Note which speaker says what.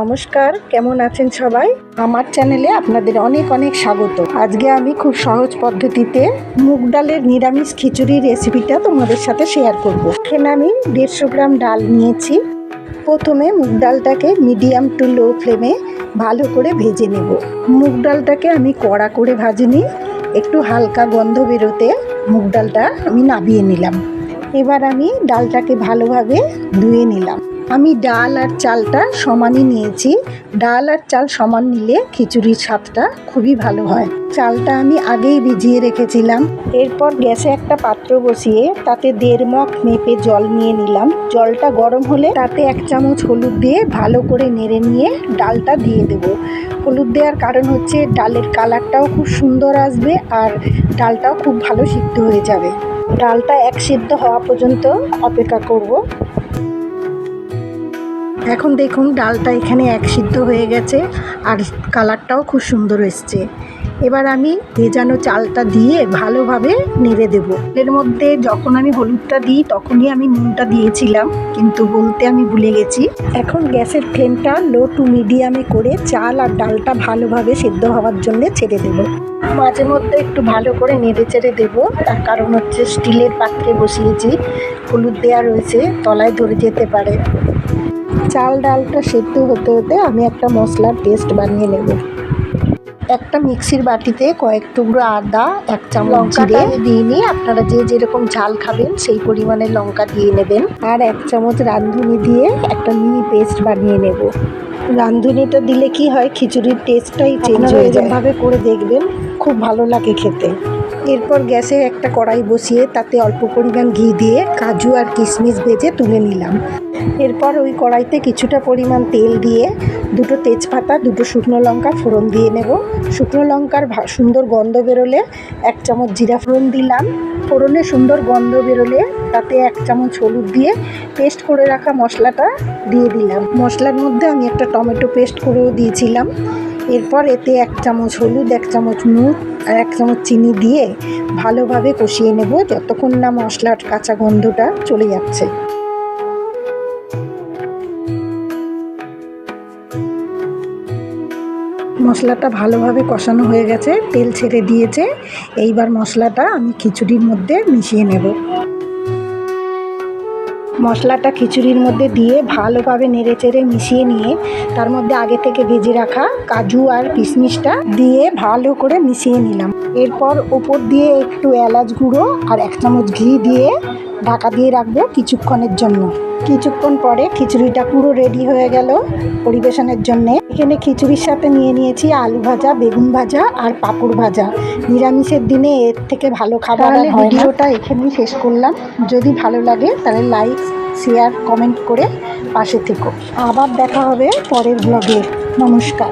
Speaker 1: নমস্কার, কেমন আছেন সবাই? আমার চ্যানেলে আপনাদের অনেক অনেক স্বাগত। আজকে আমি খুব সহজ পদ্ধতিতে মুগ ডালের নিরামিষ খিচুড়ি রেসিপিটা তোমাদের সাথে শেয়ার করব। এখানে আমি দেড়শো গ্রাম ডাল নিয়েছি। প্রথমে মুগ ডালটাকে মিডিয়াম টু লো ফ্লেমে ভালো করে ভেজে নেব। মুগ ডালটাকে আমি কড়া করে ভাজিনি, একটু হালকা গন্ধ বেরোতে মুগ ডালটা আমি নাবিয়ে নিলাম। এবার আমি ডালটাকে ভালোভাবে ধুয়ে নিলাম। আমি ডাল আর চালটা সমানই নিয়েছি। ডাল আর চাল সমান নিলে খিচুড়ির স্বাদটা খুবই ভালো হয়। চালটা আমি আগেই ভিজিয়ে রেখেছিলাম। এরপর গ্যাসে একটা পাত্র বসিয়ে তাতে দেড় মগ মেপে জল নিয়ে নিলাম। জলটা গরম হলে তাতে এক চামচ হলুদ দিয়ে ভালো করে নেড়ে নিয়ে ডালটা দিয়ে দেবো। হলুদ দেওয়ার কারণ হচ্ছে ডালের কালারটাও খুব সুন্দর আসবে আর ডালটাও খুব ভালো সিদ্ধ হয়ে যাবে। ডালটা এক সিদ্ধ হওয়া পর্যন্ত অপেক্ষা করব। এখন দেখুন, ডালটা এখানে এক সিদ্ধ হয়ে গেছে আর কালারটাও খুব সুন্দর এসছে। এবার আমি ভেজানো চালটা দিয়ে ভালোভাবে নেড়ে দেব। এর মধ্যে যখন আমি হলুদটা দিই, তখনই আমি নুনটা দিয়েছিলাম, কিন্তু বলতে আমি ভুলে গেছি। এখন গ্যাসের ফ্লেমটা লো টু মিডিয়ামে করে চাল আর ডালটা ভালোভাবে সেদ্ধ হওয়ার জন্য ছেড়ে দেব। মাঝে মধ্যে একটু ভালো করে নেড়ে চেড়ে দেবো। তার কারণ হচ্ছে স্টিলের পাত্রে বসিয়েছি হলুদ দেওয়া রয়েছে, তলায় ধরে যেতে পারে। চাল ডালটা সেদ্ধ হতে হতে আমি একটা মশলার পেস্ট বানিয়ে নেব। একটা মিক্সির বাটিতে কয়েক টুকরো আদা এক চামচ জিরে। দিয়ে নিয়ে আপনারা যে যেরকম ঝাল খাবেন সেই পরিমাণে লঙ্কা দিয়ে নেবেন। আর এক চামচ রাঁধুনি দিয়ে একটা মিনি পেস্ট বানিয়ে নেব। রাঁধুনিটা দিলে কি হয় খিচুড়ির টেস্টটাই চেঞ্জ হয়ে যায়। ভাবে করে দেখবেন। খুব ভালো লাগে খেতে। এরপর গ্যাসে একটা কড়াই বসিয়ে তাতে অল্প পরিমাণ ঘি দিয়ে কাজু আর কিশমিশ ভেজে তুলে নিলাম। এরপর ওই কড়াইতে কিছুটা পরিমাণ তেল দিয়ে দুটো তেজপাতা, দুটো শুকনো লঙ্কা ফোড়ন দিয়ে নেব। শুকনো লঙ্কার সুন্দর গন্ধ বেরোলে এক চামচ জিরা ফোড়ন দিলাম। ফোড়নে সুন্দর গন্ধ বেরোলে তাতে এক চামচ হলুদ দিয়ে পেস্ট করে রাখা মশলাটা দিয়ে দিলাম। মশলার মধ্যে আমি একটা টমেটো পেস্ট করেও দিয়েছিলাম। এরপর এতে এক চামচ হলুদ, এক চামচ নুন আর এক চামচ চিনি দিয়ে ভালোভাবে কষিয়ে নেব যতক্ষণ না মশলার কাঁচা গন্ধটা চলে যাচ্ছে। মশলাটা ভালোভাবে কষানো হয়ে গেছে, তেল ছেড়ে দিয়েছে। এইবার মশলাটা আমি খিচুড়ির মধ্যে মিশিয়ে নেব। মশলাটা খিচুড়ির মধ্যে দিয়ে ভালোভাবে নেড়ে চেড়ে মিশিয়ে নিয়ে তার মধ্যে আগে থেকে ভেজে রাখা কাজু আর কিশমিশটা দিয়ে ভালো করে মিশিয়ে নিলাম। এরপর ওপর দিয়ে একটু এলাচ গুঁড়ো আর এক চামচ ঘি দিয়ে ঢাকা দিয়ে রাখব কিছুক্ষণের জন্য। কিছুক্ষণ পরে খিচুড়িটা পুরো রেডি হয়ে গেল পরিবেশনের জন্য। এখানে খিচুড়ির সাথে নিয়ে নিয়েছি আলু ভাজা বেগুন ভাজা আর পাঁপড় ভাজা। নিরামিষের দিনে এর থেকে ভালো খাবার ভিডিওটা এখানেই শেষ করলাম। যদি ভালো লাগে তাহলে লাইক শেয়ার কমেন্ট করে পাশে থেকো। আবার দেখা হবে পরের ব্লগে নমস্কার।